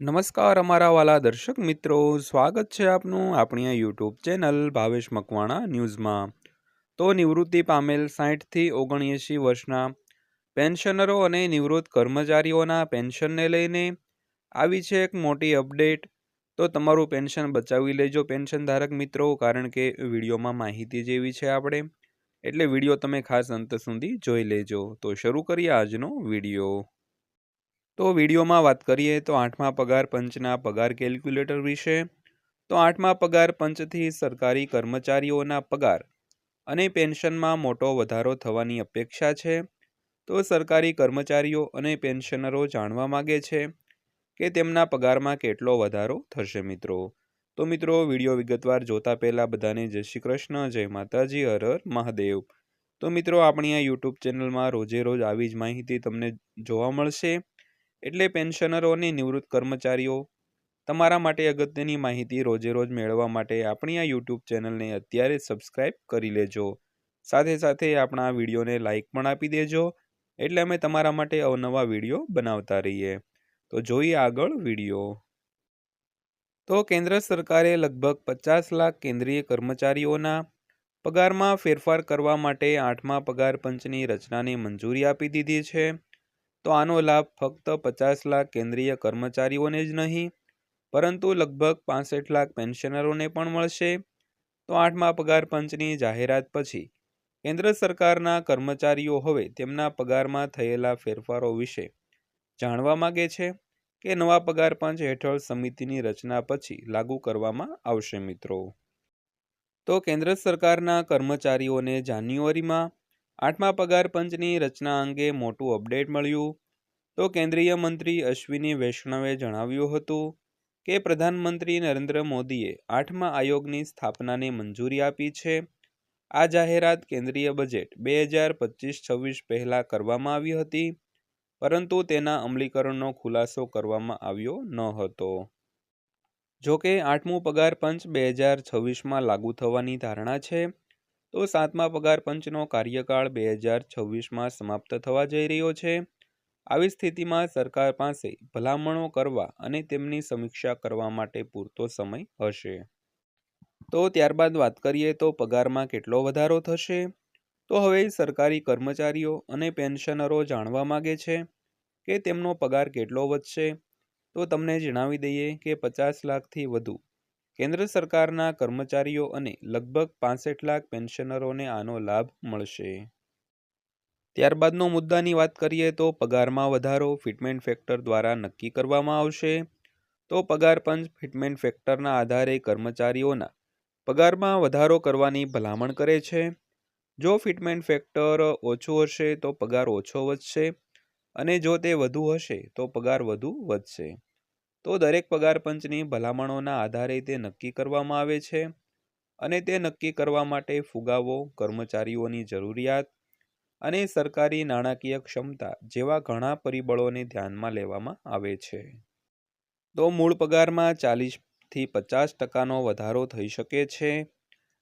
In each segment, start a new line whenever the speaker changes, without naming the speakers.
નમસ્કાર અમારા વાલા દર્શક મિત્રો. સ્વાગત છે આપનું આપણી આ યુટ્યુબ ચેનલ ભાવેશ મકવાણા ન્યૂઝમાં. તો નિવૃત્તિ પામેલ સાઠથી ઓગણએંશી વર્ષના પેન્શનરો અને નિવૃત્ત કર્મચારીઓના પેન્શનને લઈને આવી છે એક મોટી અપડેટ. તો તમારું પેન્શન બચાવી લેજો પેન્શન ધારક મિત્રો, કારણ કે વિડીયોમાં માહિતી જેવી છે આપણે. એટલે વીડિયો તમે ખાસ અંત સુધી જોઈ લેજો. તો શરૂ કરીએ આજનો વીડિયો. તો વિડીયોમાં વાત કરીએ તો આઠમા પગાર પંચના પગાર કેલ્ક્યુલેટર વિશે. તો આઠમા પગાર પંચથી સરકારી કર્મચારીઓના પગાર અને પેન્શનમાં મોટો વધારો થવાની અપેક્ષા છે. તો સરકારી કર્મચારીઓ અને પેન્શનરો જાણવા માગે છે કે તેમના પગારમાં કેટલો વધારો થશે મિત્રો. તો મિત્રો, વીડિયો વિગતવાર જોતા પહેલાં બધાને જય શ્રી કૃષ્ણ, જય માતાજી, હર મહાદેવ. તો મિત્રો, આપણી આ યુટ્યુબ ચેનલમાં રોજે રોજ આવી જ માહિતી તમને જોવા મળશે. એટલે પેન્શનરો અને નિવૃત્ત કર્મચારીઓ, તમારા માટે અગત્યની માહિતી રોજે રોજ મેળવવા માટે આપણી આ યુટ્યુબ ચેનલને અત્યારે સબસ્ક્રાઈબ કરી લેજો. સાથે સાથે આપણા આ વિડીયોને લાઇક પણ આપી દેજો, એટલે અમે તમારા માટે અવનવા વીડિયો બનાવતા રહીએ. તો જોઈએ આગળ વીડિયો. તો કેન્દ્ર સરકારે લગભગ પચાસ લાખ કેન્દ્રીય કર્મચારીઓના પગારમાં ફેરફાર કરવા માટે આઠમા પગાર પંચની રચનાને મંજૂરી આપી દીધી છે. તો આનો લાભ ફક્ત પચાસ લાખ કેન્દ્રીય કર્મચારીઓને જ નહીં, પરંતુ લગભગ પાસઠ લાખ પેન્શનરોને પણ મળશે. તો આઠમા પગાર પંચની જાહેરાત પછી, કેન્દ્ર સરકારના કર્મચારીઓ હવે તેમના પગારમાં થયેલા ફેરફારો વિશે જાણવા માગે છે કે નવા પગાર પંચ હેઠળ સમિતિની રચના પછી લાગુ કરવામાં આવશે મિત્રો? તો કેન્દ્ર સરકારના કર્મચારીઓને જાન્યુઆરીમાં આઠમા પગાર પંચની રચના અંગે મોટું અપડેટ મળ્યું. તો કેન્દ્રીય મંત્રી અશ્વિની વૈષ્ણવે જણાવ્યું હતું કે પ્રધાનમંત્રી નરેન્દ્ર મોદીએ આઠમા આયોગની સ્થાપનાને મંજૂરી આપી છે. આ જાહેરાત કેન્દ્રીય બજેટ બે હજાર પચીસ છવ્વીસ પહેલાં કરવામાં આવી હતી, પરંતુ તેના અમલીકરણનો ખુલાસો કરવામાં આવ્યો ન હતો. જોકે આઠમું પગાર પંચ બે હજાર છવ્વીસમાં લાગુ થવાની ધારણા છે તો સાતમા પગાર પંચનો કાર્યકાળ બે હજાર છવ્વીસમાં સમાપ્ત થવા જઈ રહ્યો છે. આવી સ્થિતિમાં સરકાર પાસે ભલામણો કરવા અને તેમની સમીક્ષા કરવા માટે પૂરતો સમય હશે. તો ત્યારબાદ વાત કરીએ તો પગારમાં કેટલો વધારો થશે? તો હવે સરકારી કર્મચારીઓ અને પેન્શનરો જાણવા માગે છે કે તેમનો પગાર કેટલો વધશે? તો તમને જણાવી દઈએ કે પચાસ લાખથી વધુ કેન્દ્ર સરકારના કર્મચારીઓ અને લગભગ પાસઠ લાખ પેન્શનરોને આનો લાભ મળશે. ત્યારબાદનો મુદ્દાની વાત કરીએ તો પગારમાં વધારો ફિટમેન્ટ ફેક્ટર દ્વારા નક્કી કરવામાં આવશે. તો પગાર પંચ ફિટમેન્ટ ફેક્ટરના આધારે કર્મચારીઓના પગારમાં વધારો કરવાની ભલામણ કરે છે. જો ફિટમેન્ટ ફેક્ટર ઓછું હશે તો પગાર ઓછો વધશે અને જો તે વધુ હશે તો પગાર વધુ વધશે. તો દરેક પગાર પંચની ભલામણોના આધારે તે નક્કી કરવામાં આવે છે અને તે નક્કી કરવા માટે ફુગાવો, કર્મચારીઓની જરૂરિયાત અને સરકારી નાણાકીય ક્ષમતા જેવા ઘણા પરિબળોને ધ્યાનમાં લેવામાં આવે છે. તો મૂળ પગારમાં ચાલીસથી પચાસ ટકાનો વધારો થઈ શકે છે.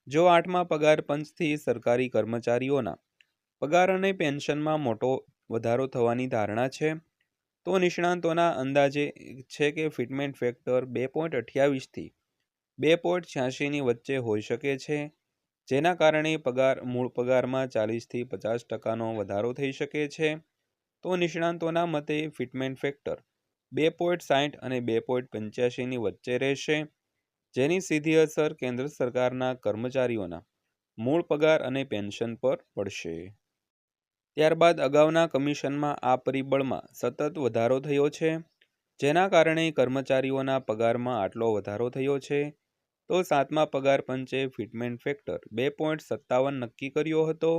જો આઠમા પગાર પંચથી સરકારી કર્મચારીઓના પગાર અને પેન્શનમાં મોટો વધારો થવાની ધારણા છે તો નિષ્ણાંતોના અંદાજે છે કે ફિટમેન્ટ ફેક્ટર બે પોઈન્ટ અઠ્યાવીસથી બે પોઈન્ટ છ્યાસીની વચ્ચે હોઈ શકે છે, જેના કારણે પગાર, મૂળ પગારમાં ચાલીસથી પચાસ ટકાનો વધારો થઈ શકે છે. તો નિષ્ણાંતોના મતે ફિટમેન્ટ ફેક્ટર બે પોઈન્ટ સાઠ અને બે પોઈન્ટ પંચ્યાસીની વચ્ચે રહેશે, જેની સીધી અસર કેન્દ્ર સરકારના કર્મચારીઓના મૂળ પગાર અને પેન્શન પર પડશે. ત્યારબાદ અગાઉના કમિશનમાં આ પરિબળમાં સતત વધારો થયો છે. જેના કારણે કર્મચારીઓના પગારમાં આટલો વધારો થયો છે. તો સાતમા પગાર પંચે ફિટમેન્ટ ફેક્ટર બે પોઈન્ટ સત્તાવન નક્કી કર્યો હતો.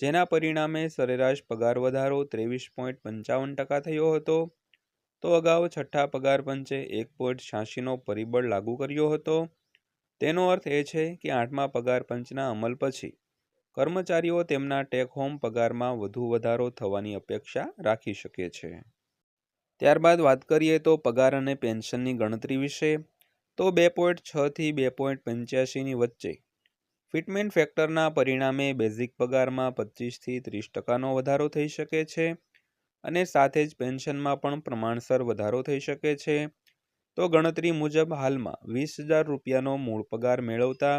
જેના પરિણામે સરેરાશ પગાર વધારો ત્રેવીસ પોઈન્ટ પંચાવન ટકા થયો હતો. તો અગાઉ છઠ્ઠા પગાર પંચે એક પોઈન્ટ છ્યાસીનો પરિબળ લાગુ કર્યો હતો. તેનો અર્થ એ છે કે આઠમા પગાર પંચના અમલ પછી કર્મચારીઓ તેમના ટેક હોમ પગારમાં વધુ વધારો થવાની અપેક્ષા રાખી શકે છે. ત્યારબાદ વાત કરીએ તો પગાર અને પેન્શનની ગણતરી વિશે, તો બે પોઈન્ટ છથી બે પોઈન્ટ પંચ્યાસીની વચ્ચે, ફિટમેન્ટ ફેક્ટરના પરિણામે બેઝિક પગારમાં પચીસથી ત્રીસ ટકાનો વધારો થઈ શકે છે અને સાથે જ પેન્શનમાં પણ પ્રમાણસર વધારો થઈ શકે છે. તો ગણતરી મુજબ હાલમાં વીસ હજાર રૂપિયાનો મૂળ પગાર મેળવતા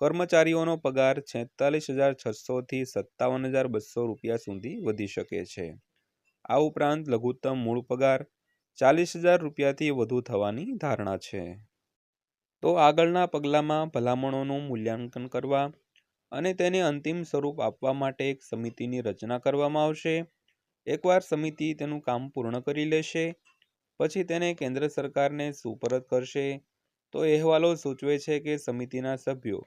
કર્મચારીઓનો પગાર છેતાલીસ હજાર છસોથી સત્તાવન હજાર બસો રૂપિયા સુધી વધી શકે છે. આ ઉપરાંત લઘુત્તમ મૂળ પગાર ચાલીસ હજાર રૂપિયાથી વધુ થવાની ધારણા છે. તો આગળના પગલામાં ભલામણોનું મૂલ્યાંકન કરવા અને તેને અંતિમ સ્વરૂપ આપવા માટે એક સમિતિની રચના કરવામાં આવશે. એકવાર સમિતિ તેનું કામ પૂર્ણ કરી લેશે, પછી તેને કેન્દ્ર સરકારને સુપરત કરશે. તો અહેવાલો સૂચવે છે કે સમિતિના સભ્યો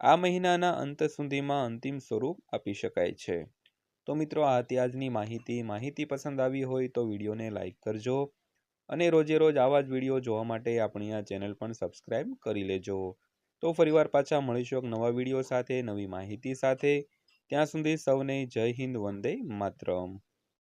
આ મહિનાના અંત સુધીમાં અંતિમ સ્વરૂપ આપી શકાય છે. તો મિત્રો, આ હતી આજની માહિતી. માહિતી પસંદ આવી હોય તો વિડીયોને લાઇક કરજો અને રોજે રોજ આવા જ વીડિયો જોવા માટે આપણી આ ચેનલ પણ સબસ્ક્રાઈબ કરી લેજો. તો ફરીવાર પાછા મળીશું એક નવા વીડિયો સાથે, નવી માહિતી સાથે. ત્યાં સુધી સૌને જય હિન્દ, વંદે માતરમ.